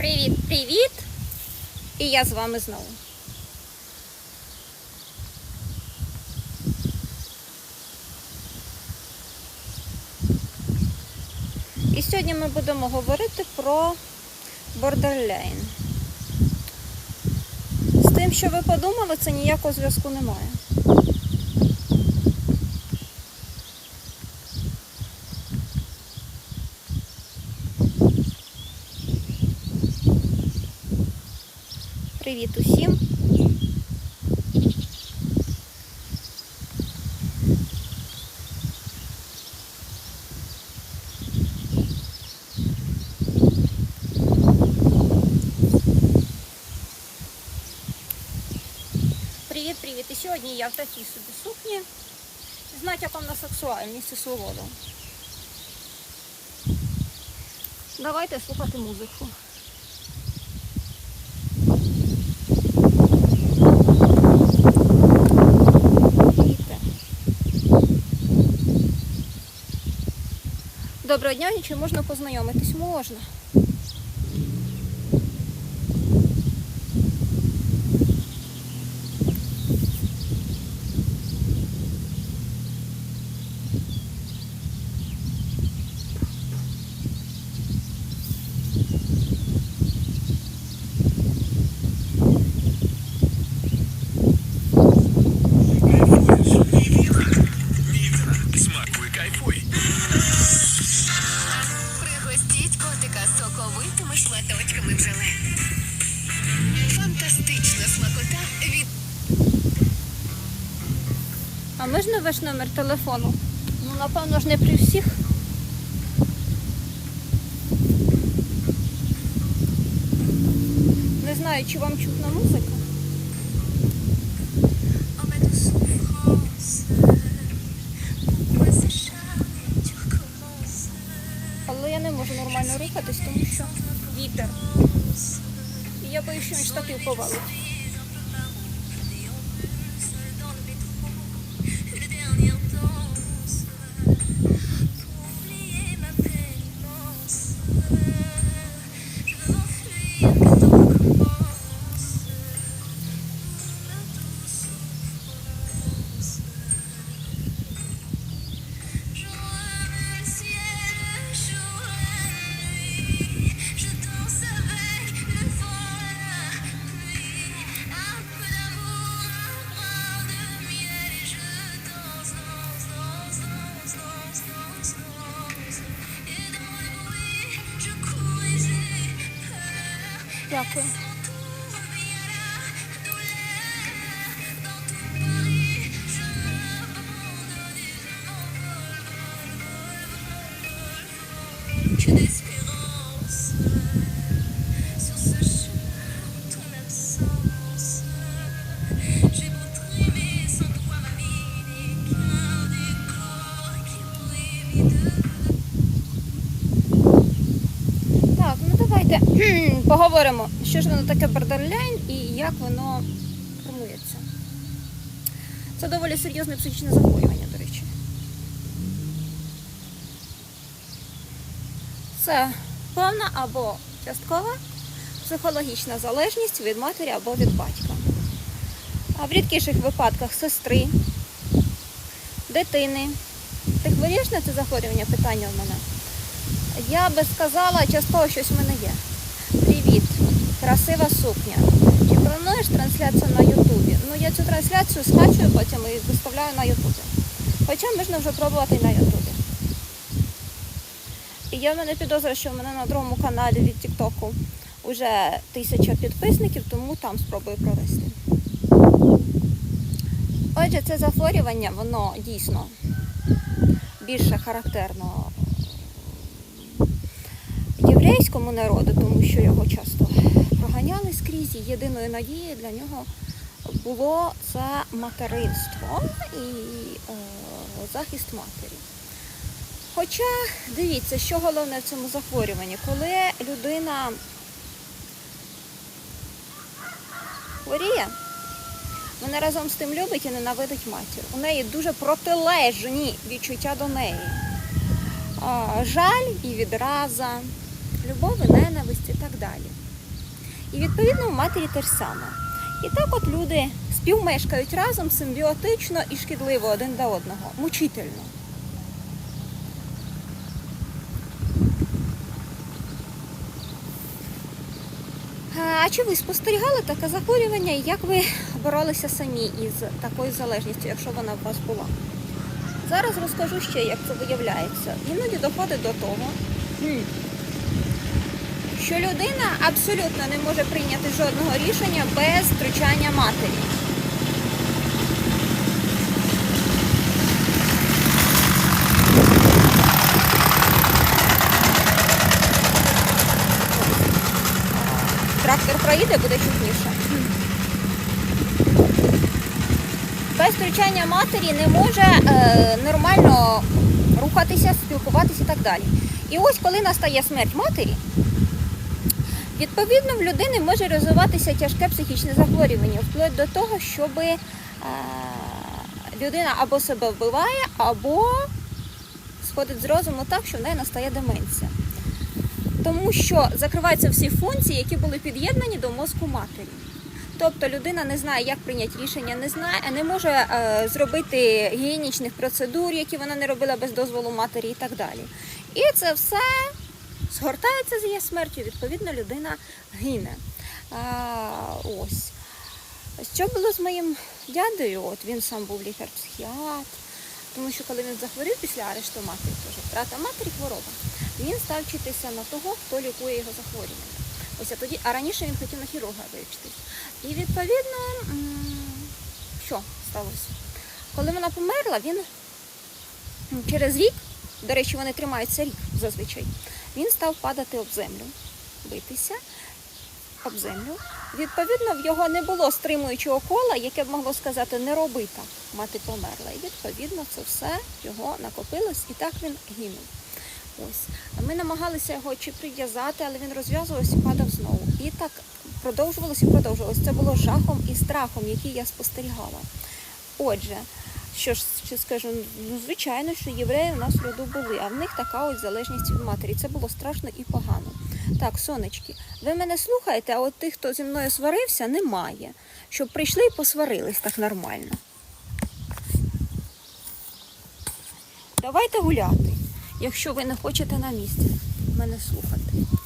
Привіт-привіт! І я з вами знову. І сьогодні ми будемо говорити про бордерляйн. З тим, що ви подумали, це ніякого зв'язку немає. Привіт усім! Привіт, привіт! І сьогодні я в такій собі сукні з натяком на сексуальність і свободу. Давайте слухати музику. Діти. Доброго дня, чи можна познайомитись? Можна. Можна ваш номер телефону? Ну, напевно ж, не при всіх. Не знаю, чи вам чутна музика. Але я не можу нормально рухатись, тому що вітер. І я боюсь, що він штатив повалить. Дякую. Поговоримо, що ж воно таке бордерляйн і як воно формується. Це доволі серйозне психічне захворювання, до речі. Це повна або часткова психологічна залежність від матері або від батька. А в рідкіших випадках сестри, дитини. Ти хворієш на це захворювання? Питання в мене. Я би сказала, частково щось в мене є. Красива сукня. Чи плануєш трансляцію на Ютубі? Ну я цю трансляцію скачую потім і виставляю на Ютубі. Хоча можна вже пробувати на Ютубі. І я в мене підозра, що в мене на другому каналі від Тіктоку вже тисяча підписників, тому там спробую провести. Отже, це захворювання, воно дійсно більше характерно єврейському народу, тому що його часто проганяли скрізь. Єдиною надією для нього було це материнство і е, захист матері. Хоча дивіться, що головне в цьому захворюванні, коли людина хворіє, вона разом з тим любить і ненавидить матір. У неї дуже протилежні відчуття до неї. Жаль і відраза, любов і ненависть і так далі. І відповідно у матері те ж саме. І так от люди співмешкають разом симбіотично і шкідливо один до одного, мучительно. А чи ви спостерігали таке захворювання і як ви боролися самі із такою залежністю, якщо вона у вас була? Зараз розкажу ще, як це виявляється. Іноді доходить до того, що людина абсолютно не може прийняти жодного рішення без втручання матері. Трактор проїде, буде чутніше. Без втручання матері не може е, нормально рухатися, спілкуватися і так далі. І ось коли настає смерть матері, відповідно в людини може розвиватися тяжке психічне захворювання, вплоть до того, щоб е, людина або себе вбиває, або сходить з розуму так, що в неї настає деменція. Тому що закриваються всі функції, які були під'єднані до мозку матері. Тобто людина не знає, як прийняти рішення, не знає, не може е, зробити гігієнічних процедур, які вона не робила без дозволу матері і так далі. І це все згортається з її смертю, відповідно, людина гине. А, ось. Що було з моїм дядею? От він сам був лікар-психіатр. Тому що коли він захворів після арешту матері, теж втрата матері хвороба, він став вчитися на того, хто лікує його захворювання. Ось а тоді, а раніше він хотів на хірурга вивчитись. І відповідно, що сталося? Коли вона померла, він через рік, до речі, вони тримаються рік зазвичай, він став падати об землю, битися об землю. Відповідно, в його не було стримуючого кола, яке б могло сказати, не роби так, мати померла. І відповідно це все його накопилось, і так він гинув. Ось. Ми намагалися його чи прив'язати, але він розв'язувався і падав знову. І так продовжувалося і продовжувалося. Це було жахом і страхом, який я спостерігала. Отже, що ж ще скажу, ну звичайно, що євреї у нас в роду були, а в них така ось залежність від матері. Це було страшно і погано. Так, сонечки, ви мене слухаєте, а от тих, хто зі мною сварився, немає. Щоб прийшли і посварились так нормально. Давайте гуляти, якщо ви не хочете на місці мене слухати.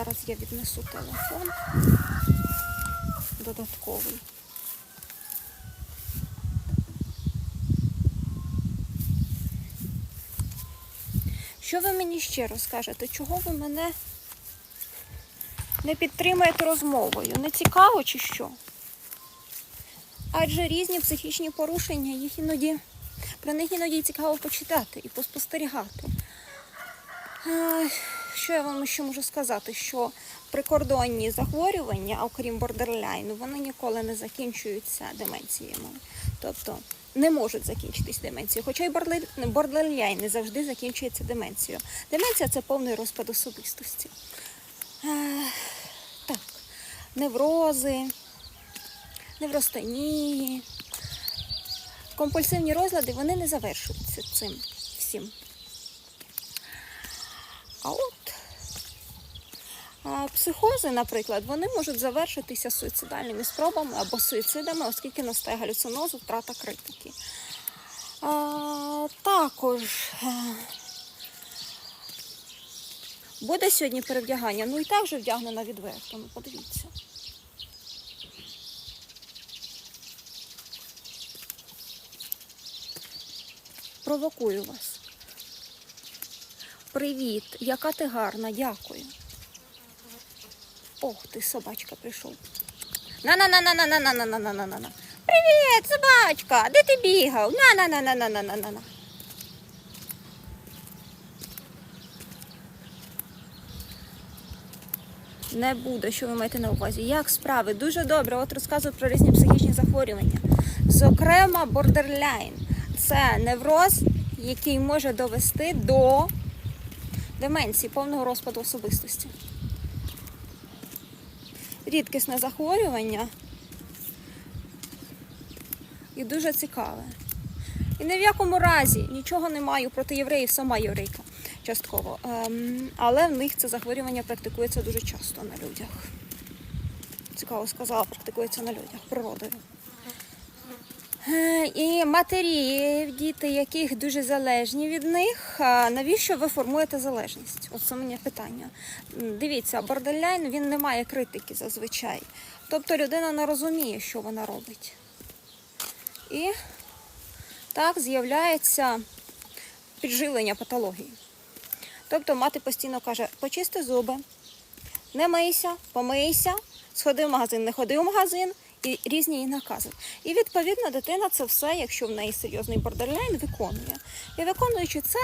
Зараз я віднесу телефон додатковий. Що ви мені ще розкажете? Чого ви мене не підтримуєте розмовою? Не цікаво чи що? Адже різні психічні порушення, їх іноді про них іноді цікаво почитати і поспостерігати. Що я вам ще можу сказати? Що прикордонні захворювання, окрім бордерляйну, вони ніколи не закінчуються деменціями. Тобто не можуть закінчитись деменцією. Хоча й бордер- бордерляйн не завжди закінчується деменцією. Деменція це повний розпад особистості. Е, Так, неврози, невростенії, компульсивні розлади вони не завершуються цим всім. А от психози, наприклад, вони можуть завершитися суїцидальними спробами або суїцидами, оскільки настає галюцинозу, втрата критики. А, також е, буде сьогодні перевдягання. Ну і так же вдягнена відверто, ну подивіться. Провокую вас. Привіт, яка ти гарна, дякую. Ох ти, собачка прийшов. на на на на на на на на на на на на на Привіт, собачка! Де ти бігав? на на на на на на на на на Не буде, що ви маєте на увазі. Як справи? Дуже добре. От розказую про різні психічні захворювання. Зокрема, бордерляйн це невроз, який може довести до деменції, повного розпаду особистості. Рідкісне захворювання і дуже цікаве. І ні в якому разі нічого не маю проти євреїв, сама єврейка частково. Ем, але в них це захворювання практикується дуже часто на людях. Цікаво сказала, практикується на людях природою. Е, І матері, діти, яких дуже залежні від них, навіщо ви формуєте залежність? Оце мені питання. Дивіться, бордельляйн він не має критики зазвичай. Тобто людина не розуміє, що вона робить. І так з'являється підживлення патології. Тобто мати постійно каже, почисти зуби, не мийся, помийся, сходи в магазин, не ходи в магазин і різні її накази. І відповідно дитина це все, якщо в неї серйозний бордерлайн, виконує. І виконуючи це,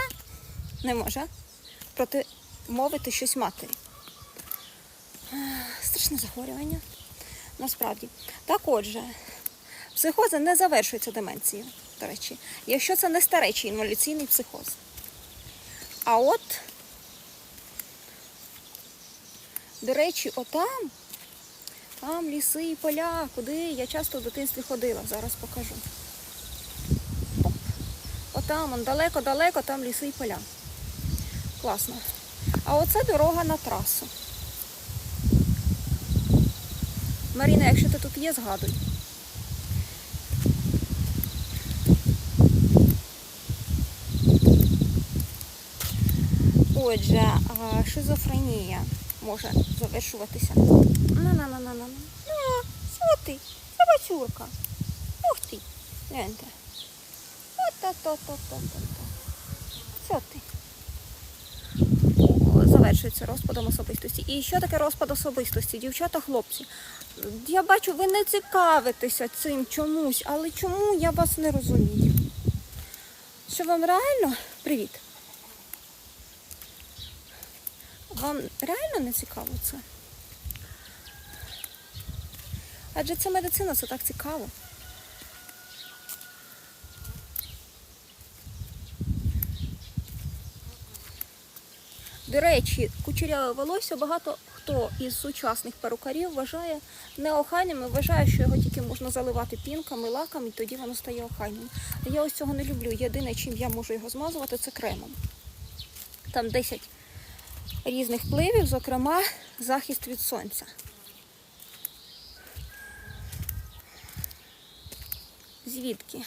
не може протимовити щось матері. Страшне захворювання. Насправді. Так отже, психози не завершуються деменцією, до речі, якщо це не старечий інволюційний психоз. А от, до речі, отам, там ліси і поля, куди я часто в дитинстві ходила, зараз покажу. Отам, далеко-далеко, там ліси і поля. Класно. А оце дорога на трасу. Маріна, якщо ти тут є, згадуй. Отже, шизофренія може завершуватися. На-на-на-на-на. Ну, що ти? Собацюрка. Ух ти. Гляньте. От-та-та-та-та-та-та. Що ти? Завершується розпадом особистості. І що таке розпад особистості? Дівчата, хлопці. Я бачу, ви не цікавитеся цим чомусь, але чому я вас не розумію? Що вам реально? Привіт. Вам реально не цікаво це? Адже це медицина, це так цікаво. До речі, кучеряве волосся багато хто із сучасних перукарів вважає неохайним і вважає, що його тільки можна заливати пінками, лаком, і тоді воно стає охайним. Я ось цього не люблю. Єдине, чим я можу його змазувати, це кремом. Там 10 різних впливів, зокрема захист від сонця. Звідки?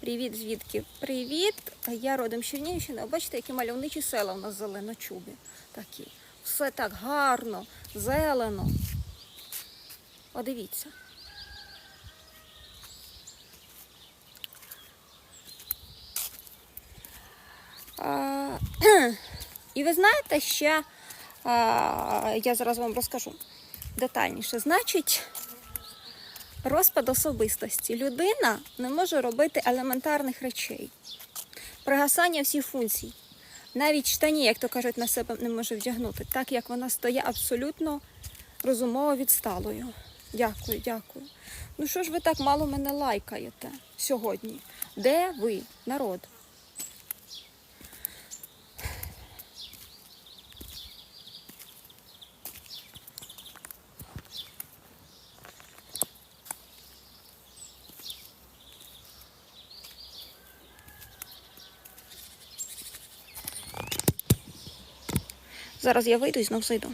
Привіт, звідки? Привіт! Я родом Чернігівщини. Бачите, які мальовничі села у нас зеленочубі. Такі. Все так гарно, зелено. Подивіться. А, і ви знаєте, ще я зараз вам розкажу детальніше. Значить, розпад особистості. Людина не може робити елементарних речей. Пригасання всіх функцій. Навіть штані, як то кажуть, на себе не може вдягнути, так як вона стає абсолютно розумово відсталою. Дякую, дякую. Ну що ж ви так мало мене лайкаєте сьогодні? Де ви, народ? Зараз я вийду і знов зайду.